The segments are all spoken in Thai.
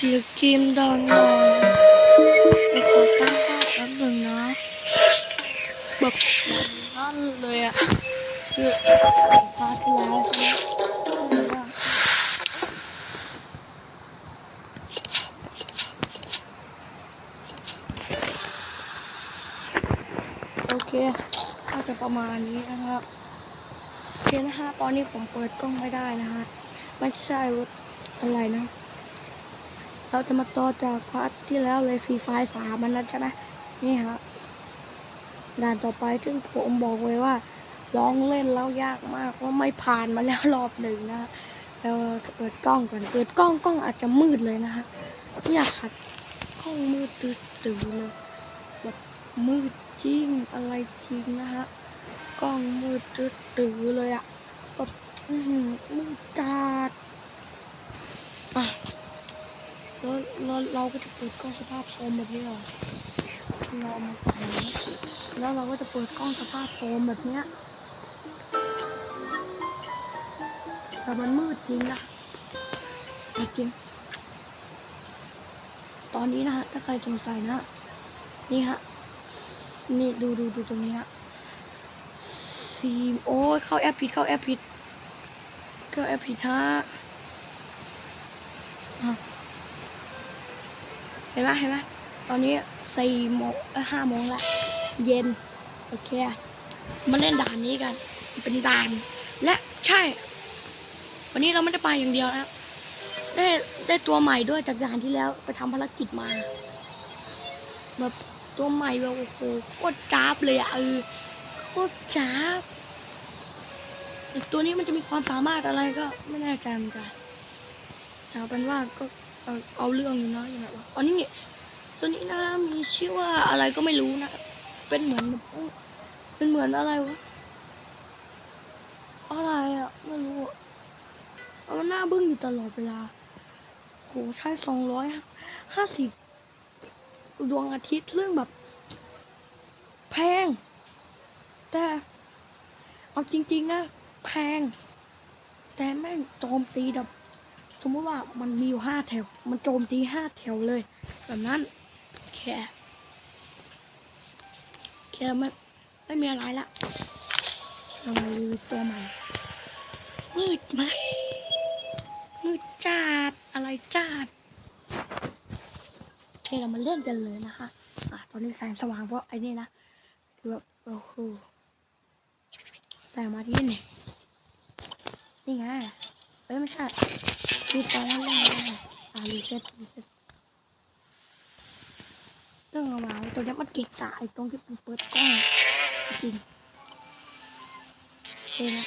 เสียงเกมดังหน่อยไปขอตั้งค่าแป๊บหนึ่งนะแบบนั่นเลยอะคือพาที่แล้วใช่ไหมโอเคก็จะประมาณนี้นะครับโอเคนะฮะตอนนี้ผมเปิดกล้องไม่ได้นะฮะไม่ใช่อะไรนะ เราจะมาต่อจากพาร์ทที่แล้วเลยฟรีไฟสามมันนั้นใช่ไหมนี่ฮะด่านต่อไปซึ่งผมบอกไว้ว่าร้องเล่นแล้วยากมากว่าไม่ผ่านมาแล้วรอบหนึ่งนะเราเปิดกล้องก่อนเปิดกล้องกล้องอาจจะมืดเลยนะฮะเนี่ยค่ะกล้องมืดตื้อตื่อเลยแบบมืดจริงอะไรจริงนะฮะกล้องมืดตื้อตื่อเลยอะแบบอื้อหือมืดจัดอะ แล้วเราเราก็จะเปิดกล้องสภาพโฟมแบบนี้เหรอเราเอมาแล้วเราก็จะเปิดกล้องสภาพโฟมแบบเนี้ยแต่มันมืดจริงนะจริงตอนนี้นะฮะถ้าใครสงสัยนะ นี่ฮะ นี่ดูดูดูตรงนี้ฮะซีมโอ้ยเข้าแอปผิดเข้าแอปผิดเข้าแอปผิดฮะอะ ห็นไหมเห็นไหมตอนนี้สี่โมงห้าโมงละเย็น โอเค มาเล่นด่านนี้กัน เป็นด่าน และใช่ วันนี้เราไม่ได้ไปอย่างเดียวนะ ได้ได้ตัวใหม่ด้วยจากด่านที่แล้วไปทำภารกิจมาแบบตัวใหม่แบบโอ้โหโคตรจ้าบเลยอะเออโคตรจ้าบตัวนี้มันจะมีความสามารถอะไรก็ไม่แน่ใจเหมือนกันแต่เป็นว่าก็ เอาเอาเรื่องอยู่นะอย่างไรวะอ๋อนี่ตัวนี้นะมีชื่อว่าอะไรก็ไม่รู้นะ เป็นเหมือนเป็นเหมือนอะไรวะอะไรอะไม่รู้อะเอามันหน้าบึ้งอยู่ตลอดเวลาโหใช้สองร้อยห้าสิบดวงอาทิตย์ซึ่งแบบ แพง แต่เอาจริง ๆ นะ แพง แต่แม่งโจมตีแบบ สมมติว่ามันมีอยู่ห้าแถว มันโจมตีห้าแถวเลย แบบนั้น แค่แค่ไม่ไม่มีอะไรละเรามาดูตัวใหม่มืดมากมืดจัดอะไรจัดโอเคเรามาเล่นกันเลยนะคะอะตอนนี้แสงสว่างเพราะไอ้นี่นะคือแบบโอ้โหแสงมาที่นี่นี่ไงเอ้ยไม่ใช่ มีตอนแรกเลยอ่ารีเซ็ตรีเซ็ตเรื่องเอามาตัวนี้มันเกะกะไอ้ตรงที่มันเปิดกล้องจริงเองนะ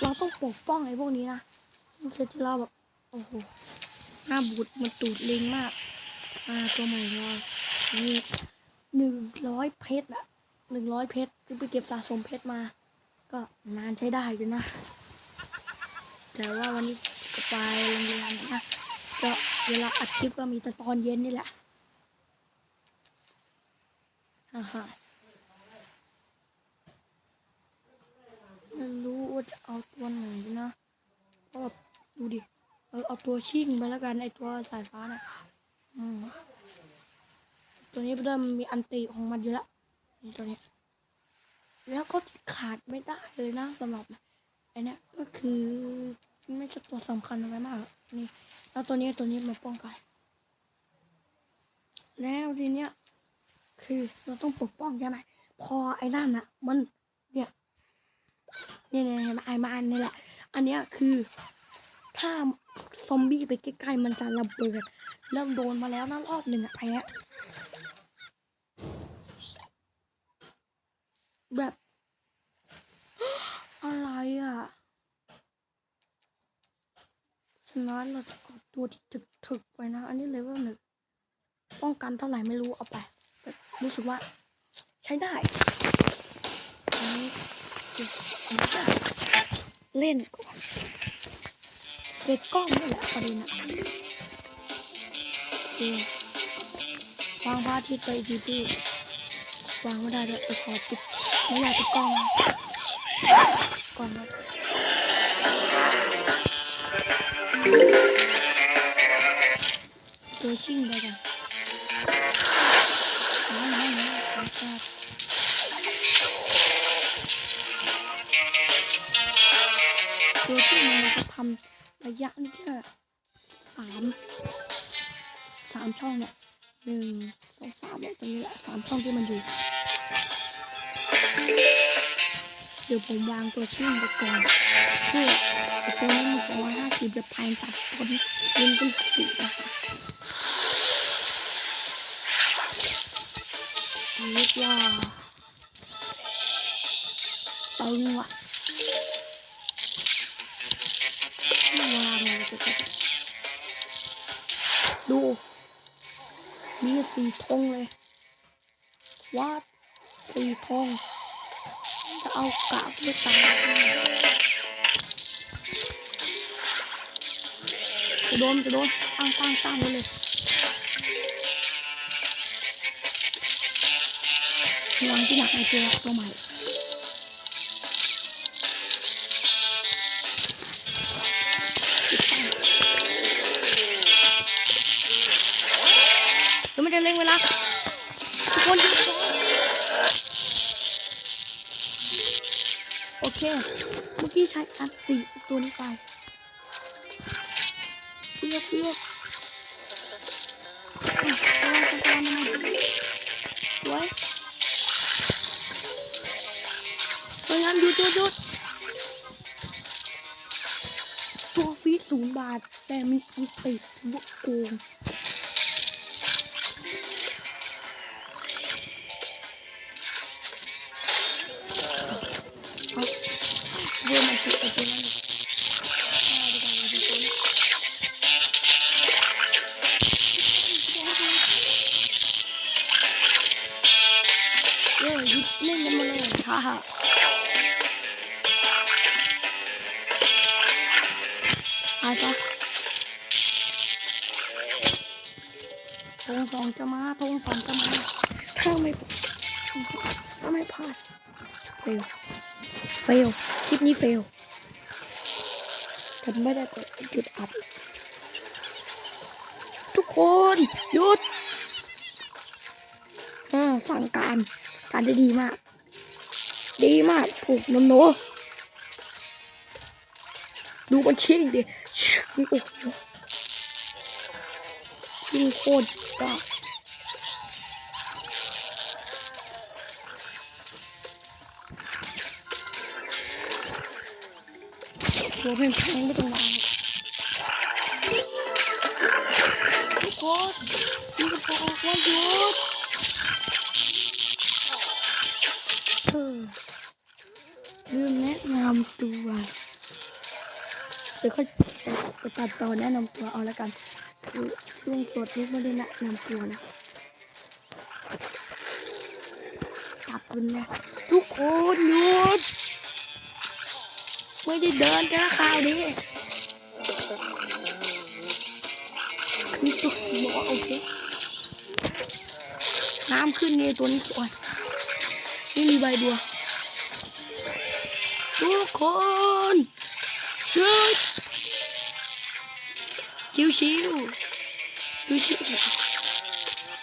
เราต้องปกป้องไอ้พวกนี้นะมันเซตที่เราแบบโอ้โหหน้าบูดมันตูดลิงมาก อ่าตัวใหม่เรานี่หนึ่งร้อยเพชรอะหนึ่งร้อยเพชรที่ไปเก็บสะสมเพชรมา ก็นานใช้ได้อยู่นะ แต่ว่าวันนี้ก็ไปโรงเรียนนะก็เวลาอัดคลิปก็มีแต่ตอนเย็นนี่แหละฮ่าฮ่าไม่รู้ว่าจะเอาตัวไหนนะก็ดูดิ เออเอาตัวชิ่งไปแล้วกันไอตัวสายฟ้าน่ะอืมตัวนี้เริ่มมีอันติของมันอยู่ล้วนี่ตัวนี้ แล้วก็ขาดไม่ได้เลยนะสำหรับไอเนี้ยก็คือ ไม่ใช่ตัวสำคัญอะไรมากหรอกนี่แล้วตัวนี้ตัวนี้มาป้องกัน แล้วทีเนี้ยคือเราต้องปกป้องใช่ไหมพอไอ้นั่นอะมันเนี่ยเนี่ยเนี่ยเห็นไหมไอ้มาอันนี่แหละ อันเนี้ยคือ ถ้าซอมบี้ไปใกล้ๆมันจะระเบิดแล้วโดนมาแล้วนะรอบหนึ่งอะแพ้แบบ อะไรอะ ฉะ นั้นเราจะเอาตัวที่ถึกๆไปนะ อันนี้เลเวลหนึ่งป้องกันเท่าไหร่ไม่รู้เอาไปรู้สึกว่า ใช้ได้อันนี้เล่นก่อนเปิดกล้องนี่แหละประเด็นอะโอเควางพระอาทิตย์ไปดีดีวางไม่ได้เลยขอปิดไม่อยากปิดกล้องก่อน ตัวชิ่งไปกันตัวชิ่งมันจะทำระยะนี่แค่สามสามช่องเนี่ยหนึ่งสองสามเนี่ยตรงนี้แหละสามช่องที่มันอยู่ ดี๋ยวผมวางตัวชิ่งไปก่อนเพื่อตัวนี้มันสองร้อยห้าสิบจะแพงจากตัวที่ยิงเป็นสิบนะคะเรียกว่าตึงว่ะวางเลยไปก่อนดู มีสี่ธงเลยวัดสี่ธง เอากาบไปตายจะโดนจะโดนตั้งตั้งตั้งเลยหลังที่หนักไอเจอตัวใหม่ เมื่ใช้อันติตัวนี้ไปเปียกเปียกอะเอาไว้ตรงกลางมันหน่อยสวยเฮ้ยงั้นหยุดหยุดหยุดตัวฟีศูนย์บาท แต่มีอันติบวกโกง งสองจะมาธงสองจะมาถ้าไม่ถ้าไม่พลาดเฟลเฟ ลคลิปนี้เฟลฉันไม่ได้กดหยุดอัด ทุกคนหยุดอ่าสั่งการการได้ดีมาก ดีมากผูกนโนดูมันชิงดิโอ้โหชิงโคตรกล้าตัวเพลงแพงไม่ต้องวางทุกคนนี่ก็บอกว่าหยุดเออลืมแนะนำตัวเดี๋ยวเขาจะตัดต่อแนะนำตัวเอาแล้วกันคือช่วงสดนี้ไม่ได้แนะนำตัวนะตัดเป็นนะทุกคนหยุด ไม่ได้เดินกันนะข่าวนี้นี่ตัวบอกว่าโอเคน้ำขึ้นนี่ตัวนี้สวยนี่มีใบบัว ทุกคนหยุดชิวชิวชิว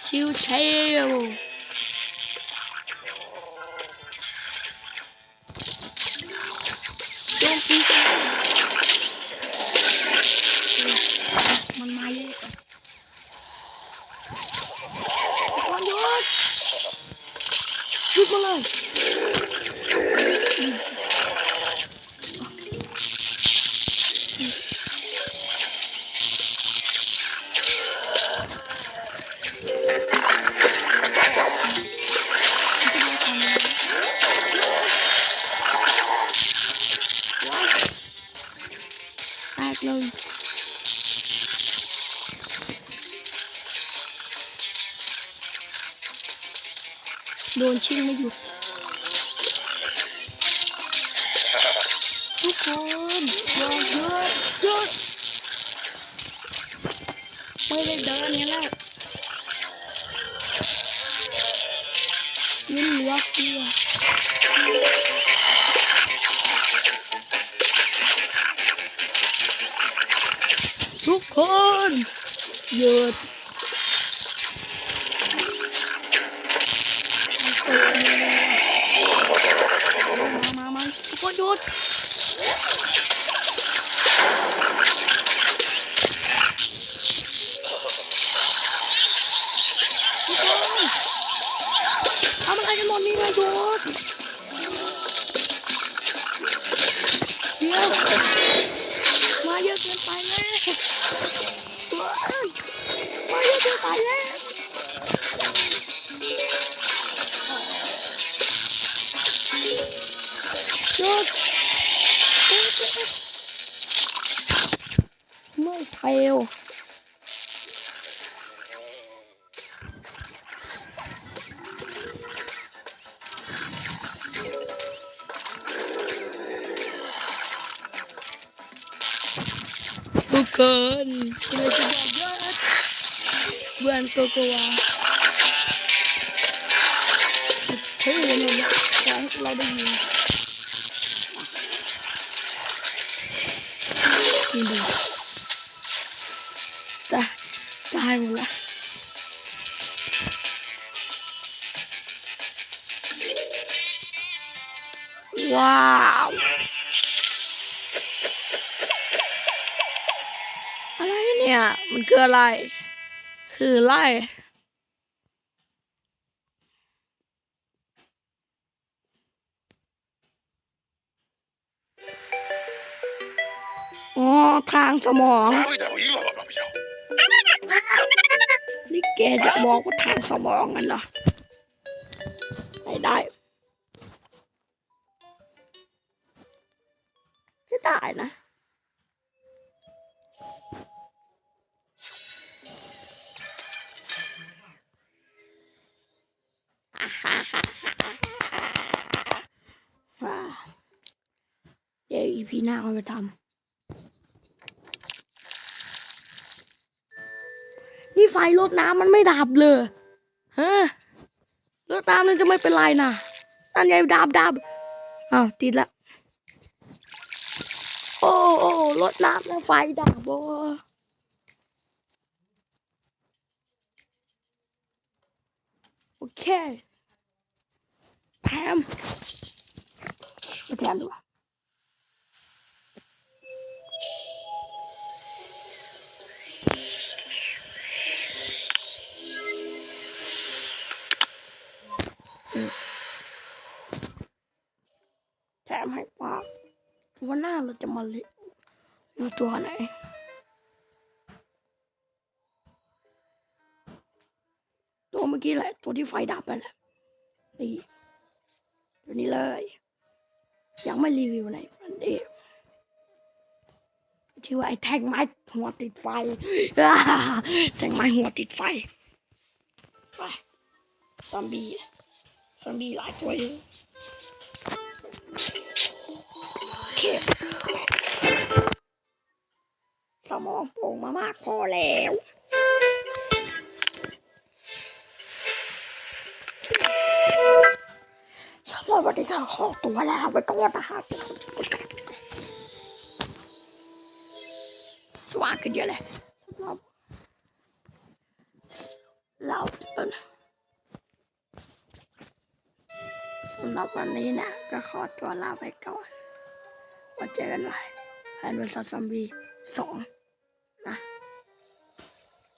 ชิวชิว ชิงไม่หยุดทุกคนย่าหยุดหยุดไม่ได้เดินนี่แหละยืนเหลือเพียงทุกคนหยุด ห ไม่เฟลทุกคนเตายหมดละว้าวอะไรเนี่ย มันคืออะไร คืออะไรอ๋อทางสมอง นี่แกจะบอกว่าทางสมองกันเหรอไม่ได้จะได้นะว้าวเดี๋ยวอีพีหน้าเราไปทำ นี่ไฟรถน้ำมันไม่ดับเลยฮะรถน้ำนั่นจะไม่เป็นไรนะนั่นไงดับดับอ้าวติดละโอ้โอ้รถน้ำนะไฟดับโอโอเคแถมแถมดีกว่า หน้าเราจะมาเล่นอยู่ตัวไหนตัวเมื่อกี้แหละตัวที่ไฟดับไปแหละนี่ตัวนี้เลย ยังไม่รีวิวไหนมันเองชื่อว่าไอ้แท่งไม้หัวติดไฟแท่งไม้หัวติดไฟไปซอมบี้ซอมบี้หลายตัวอยู่ เคสมองโป่งมามากพอแล้วสำหรับวันนี้ก็ขอตัวแล้วไปก่อนนะครับสว่างขึ้นเยอะเลยสำหรับเราเดินสำหรับวันนี้นะก็ขอตัวลาไปก่อน ไว้เจอกันใหม่แฮนด์เวอร์ซัสซัมบีสอง